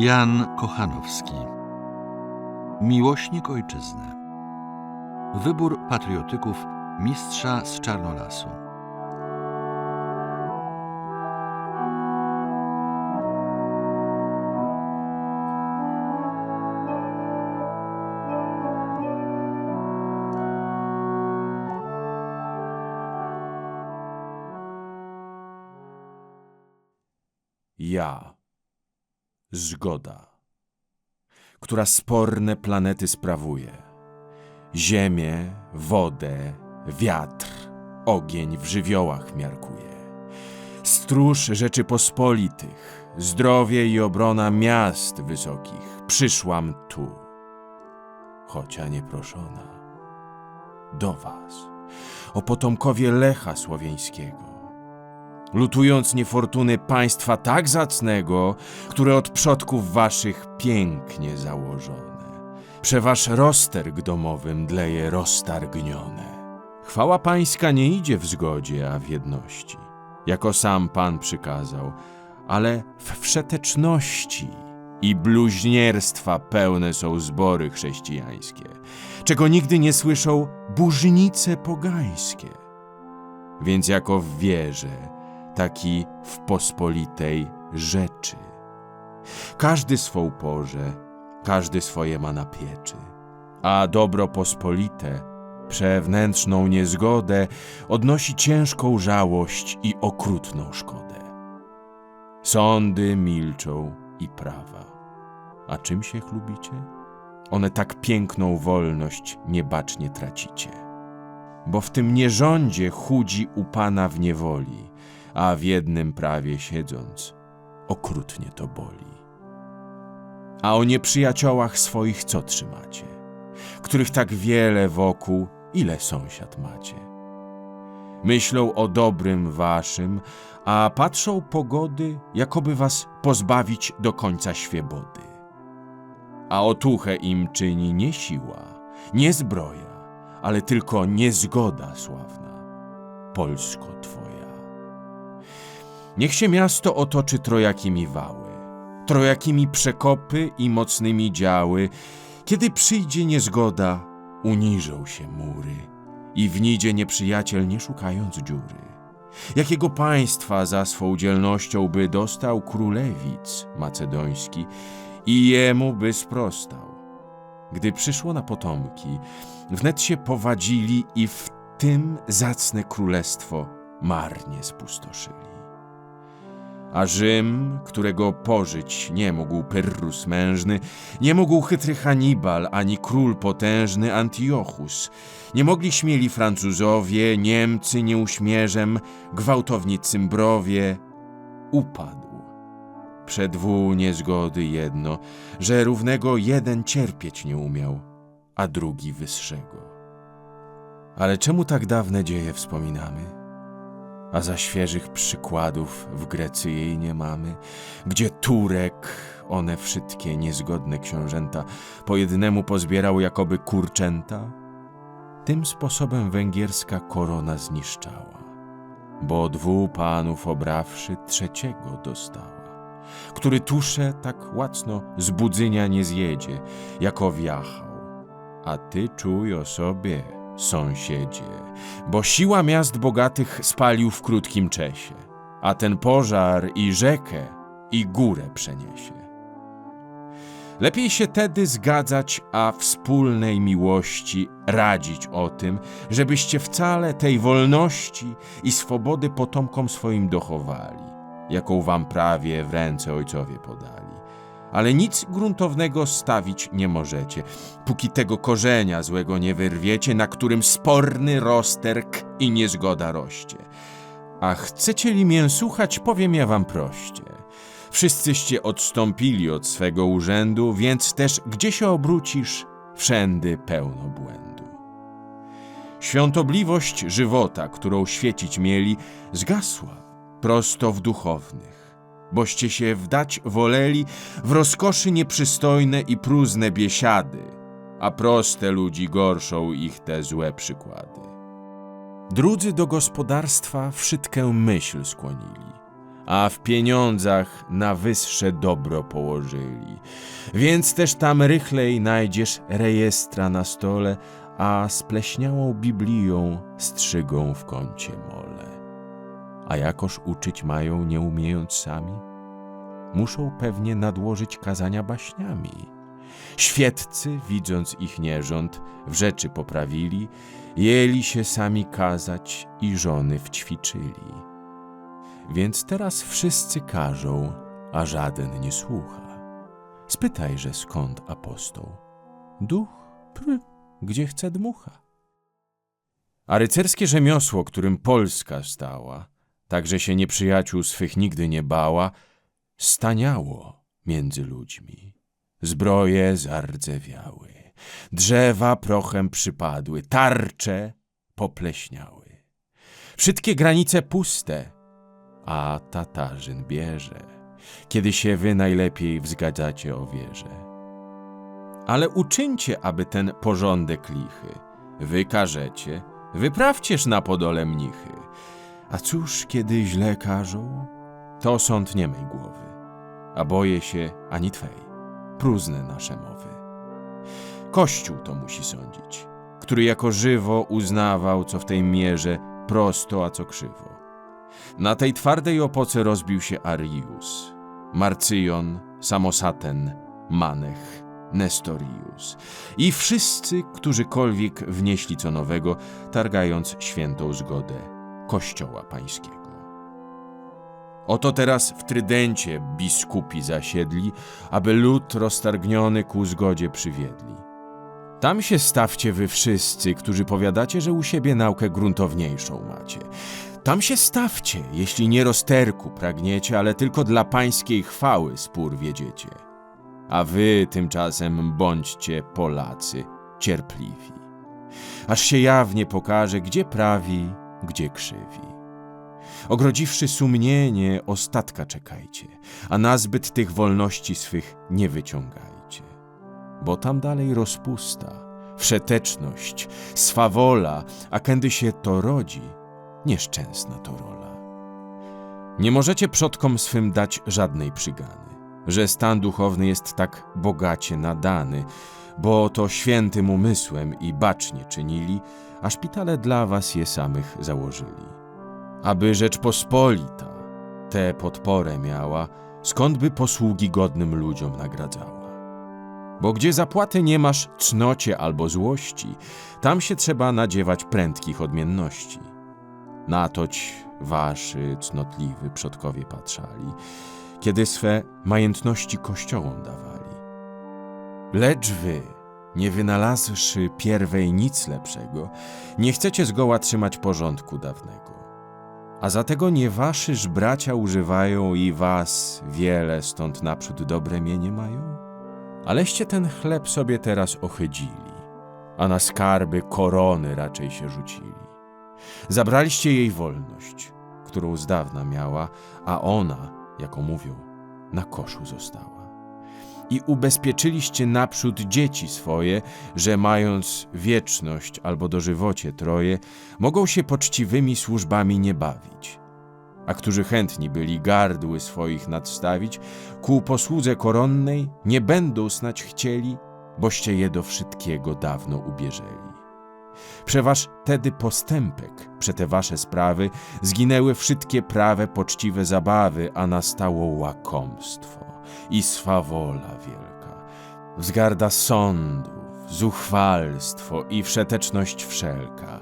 Jan Kochanowski. Miłośnik ojczyzny. Wybór patriotyków mistrza z Czarnolasu. Ja. Zgoda, która sporne planety sprawuje. Ziemię, wodę, wiatr, ogień w żywiołach miarkuje. Stróż Rzeczypospolitych, zdrowie i obrona miast wysokich, przyszłam tu, chocia nieproszona, do was, o potomkowie Lecha Słowiańskiego lutując niefortuny państwa tak zacnego, które od przodków waszych pięknie założone. Przeważ rozterg domowym dleje roztargnione. Chwała pańska nie idzie w zgodzie, a w jedności, jako sam Pan przykazał, ale w wszeteczności i bluźnierstwa pełne są zbory chrześcijańskie, czego nigdy nie słyszą burznice pogańskie. Więc jako w wierze, taki w pospolitej rzeczy. Każdy swą porze, każdy swoje ma na pieczy, a dobro pospolite, przewnętrzną niezgodę, odnosi ciężką żałość i okrutną szkodę. Sądy milczą i prawa. A czym się chlubicie? One tak piękną wolność niebacznie tracicie. Bo w tym nierządzie chudzi u Pana w niewoli, a w jednym prawie siedząc, okrutnie to boli. A o nieprzyjaciołach swoich co trzymacie, których tak wiele wokół, ile sąsiad macie? Myślą o dobrym waszym, a patrzą pogody, jakoby was pozbawić do końca świebody. A otuchę im czyni nie siła, nie zbroja, ale tylko niezgoda sławna, Polsko Twoja. Niech się miasto otoczy trojakimi wały, trojakimi przekopy i mocnymi działy. Kiedy przyjdzie niezgoda, uniżą się mury i w nidzie nieprzyjaciel nie szukając dziury. Jakiego państwa za swą dzielnością by dostał królewic macedoński i jemu by sprostał. Gdy przyszło na potomki, wnet się powadzili i w tym zacne królestwo marnie spustoszyli. A Rzym, którego pożyć nie mógł Pyrrhus mężny, nie mógł chytry Hannibal, ani król potężny Antiochus, nie mogli śmieli Francuzowie, Niemcy nieuśmierzem, gwałtowni Cymbrowie, upadł. Przed dwu niezgody jedno, że równego jeden cierpieć nie umiał, a drugi wysszego. Ale czemu tak dawne dzieje wspominamy? A za świeżych przykładów w Grecy jej nie mamy, gdzie Turek, one wszystkie niezgodne książęta, po jednemu pozbierał jakoby kurczęta? Tym sposobem węgierska korona zniszczała, bo dwu panów obrawszy trzeciego dostała, który tusze tak łacno z nie zjedzie, jako wiachał, a ty czuj o sobie, sąsiedzie, bo siła miast bogatych spalił w krótkim czasie, a ten pożar i rzekę, i górę przeniesie. Lepiej się tedy zgadzać, a wspólnej miłości radzić o tym, żebyście wcale tej wolności i swobody potomkom swoim dochowali, jaką wam prawie w ręce ojcowie podali ale nic gruntownego stawić nie możecie, póki tego korzenia złego nie wyrwiecie, na którym sporny rozterk i niezgoda roście. A chcecie li mię słuchać, powiem ja wam proście. Wszyscyście odstąpili od swego urzędu, więc też gdzie się obrócisz, wszędy pełno błędu. Świątobliwość żywota, którą świecić mieli, zgasła prosto w duchownych boście się wdać woleli w rozkoszy nieprzystojne i próżne biesiady, a proste ludzi gorszą ich te złe przykłady. Drudzy do gospodarstwa wszytkę myśl skłonili, a w pieniądzach na wyższe dobro położyli. Więc też tam rychlej znajdziesz rejestra na stole, a spleśniałą Biblią strzygą w kącie mole. A jakoż uczyć mają, nie umiejąc sami? Muszą pewnie nadłożyć kazania baśniami. Świeccy, widząc ich nierząd, w rzeczy poprawili, jeli się sami kazać i żony wćwiczyli. Więc teraz wszyscy każą, a żaden nie słucha. Spytajże skąd apostoł. Duch, pry, gdzie chce dmucha. A rycerskie rzemiosło, którym Polska stała, tak że się nieprzyjaciół swych nigdy nie bała, staniało między ludźmi. Zbroje zardzewiały, drzewa prochem przypadły, tarcze popleśniały. Wszystkie granice puste, a Tatarzyn bierze, kiedy się wy najlepiej wzgadzacie o wierze. Ale uczyńcie, aby ten porządek lichy. Wy każecie, wyprawcież na podole mnichy. A cóż, kiedy źle każą, to sąd nie mej głowy, a boję się ani twej, próżne nasze mowy. Kościół to musi sądzić, który jako żywo uznawał, co w tej mierze prosto, a co krzywo. Na tej twardej opoce rozbił się Arius, Marcyjon, Samosaten, Manech, Nestorius i wszyscy, którzykolwiek wnieśli co nowego, targając świętą zgodę Kościoła Pańskiego. Oto teraz w Trydencie biskupi zasiedli, aby lud roztargniony ku zgodzie przywiedli. Tam się stawcie wy wszyscy, którzy powiadacie, że u siebie naukę gruntowniejszą macie. Tam się stawcie, jeśli nie rozterku pragniecie, ale tylko dla pańskiej chwały spór wiedziecie. A wy tymczasem bądźcie Polacy cierpliwi. Aż się jawnie pokaże, gdzie prawi, gdzie krzywi. Ogrodziwszy sumienie, ostatka czekajcie, a nazbyt tych wolności swych nie wyciągajcie. Bo tam dalej rozpusta, wszeteczność, swawola, a kiedy się to rodzi, nieszczęsna to rola. Nie możecie przodkom swym dać żadnej przygany, że stan duchowny jest tak bogacie nadany, bo to świętym umysłem i bacznie czynili, a szpitale dla was je samych założyli. Aby Rzeczpospolita tę podporę miała, skąd by posługi godnym ludziom nagradzała. Bo gdzie zapłaty nie masz cnocie albo złości, tam się trzeba nadziewać prędkich odmienności. Natoć waszy cnotliwy przodkowie patrzali, kiedy swe majętności kościołom dawali. Lecz wy, nie wynalazłszy pierwej nic lepszego, nie chcecie zgoła trzymać porządku dawnego. A za tego nie waszyż bracia używają i was wiele stąd naprzód dobre mienie mają? Aleście ten chleb sobie teraz ochydzili, a na skarby korony raczej się rzucili. Zabraliście jej wolność, którą z dawna miała, a ona, jako mówią, na koszu została. I ubezpieczyliście naprzód dzieci swoje, że mając wieczność albo dożywocie troje, mogą się poczciwymi służbami nie bawić. A którzy chętni byli gardły swoich nadstawić, ku posłudze koronnej nie będą snać chcieli, boście je do wszystkiego dawno ubieżeli. Przeważ tedy postępek, prze te wasze sprawy, zginęły wszystkie prawe, poczciwe zabawy, a nastało łakomstwo i swawola wielka, wzgarda sądów, zuchwalstwo i wszeteczność wszelka.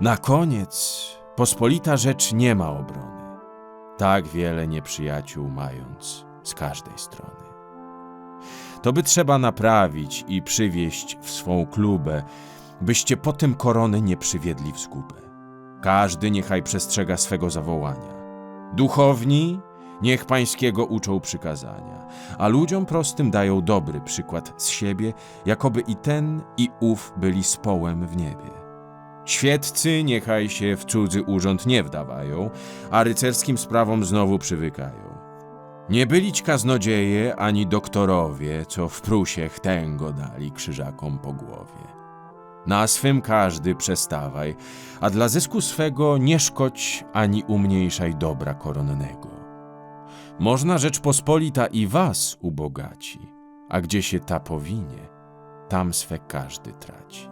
Na koniec pospolita rzecz nie ma obrony, tak wiele nieprzyjaciół mając z każdej strony. To by trzeba naprawić i przywieść w swą klubę, byście potem korony nie przywiedli w zgubę. Każdy niechaj przestrzega swego zawołania. Duchowni niech pańskiego uczą przykazania, a ludziom prostym dają dobry przykład z siebie, jakoby i ten, i ów byli społem w niebie. Świeccy niechaj się w cudzy urząd nie wdawają, a rycerskim sprawom znowu przywykają. Nie bylić kaznodzieje ani doktorowie, co w prusie tęgo dali krzyżakom po głowie. Na swym każdy przestawaj, a dla zysku swego nie szkodź ani umniejszaj dobra koronnego. Można Rzeczpospolita i was ubogaci, a gdzie się ta powinie, tam swe każdy traci.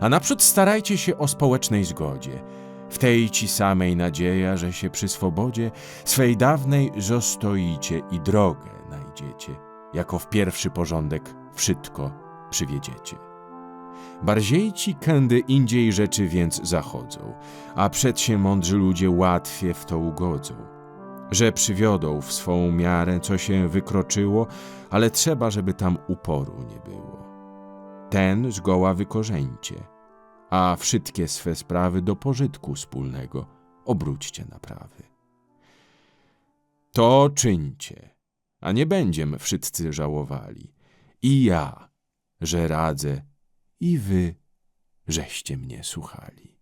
A naprzód starajcie się o społecznej zgodzie, w tej ci samej nadzieja, że się przy swobodzie swej dawnej zostoicie i drogę najdziecie, jako w pierwszy porządek wszystko przywiedziecie. Bardziejci kędy indziej rzeczy więc zachodzą, a przed się mądrzy ludzie łatwie w to ugodzą. Że przywiodą w swą miarę, co się wykroczyło, ale trzeba, żeby tam uporu nie było. Ten zgoła wykorzeńcie, a wszystkie swe sprawy do pożytku wspólnego obróćcie na prawy. To czyńcie, a nie będziem wszyscy żałowali. I ja, że radzę, i wy, żeście mnie słuchali.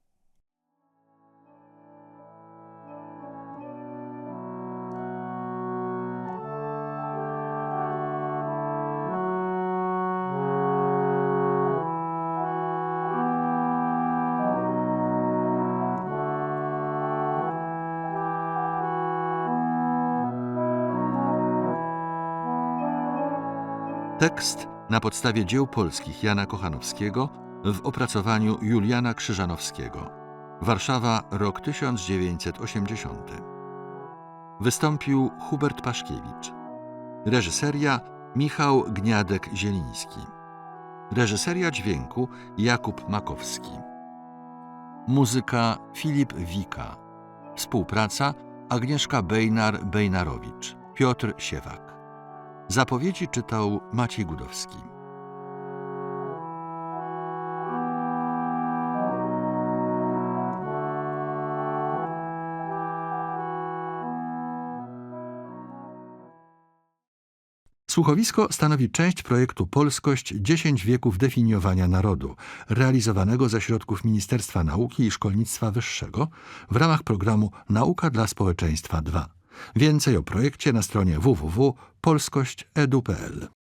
Tekst na podstawie dzieł polskich Jana Kochanowskiego w opracowaniu Juliana Krzyżanowskiego. Warszawa, rok 1980. Wystąpił Hubert Paszkiewicz. Reżyseria Michał Gniadek-Zieliński. Reżyseria dźwięku Jakub Makowski. Muzyka Filip Wika. Współpraca Agnieszka Bejnar-Bejnarowicz. Piotr Siewak. Zapowiedzi czytał Maciej Gudowski. Słuchowisko stanowi część projektu Polskość 10 wieków definiowania narodu, realizowanego ze środków Ministerstwa Nauki i Szkolnictwa Wyższego w ramach programu Nauka dla Społeczeństwa 2. Więcej o projekcie na stronie www.polskość.edu.pl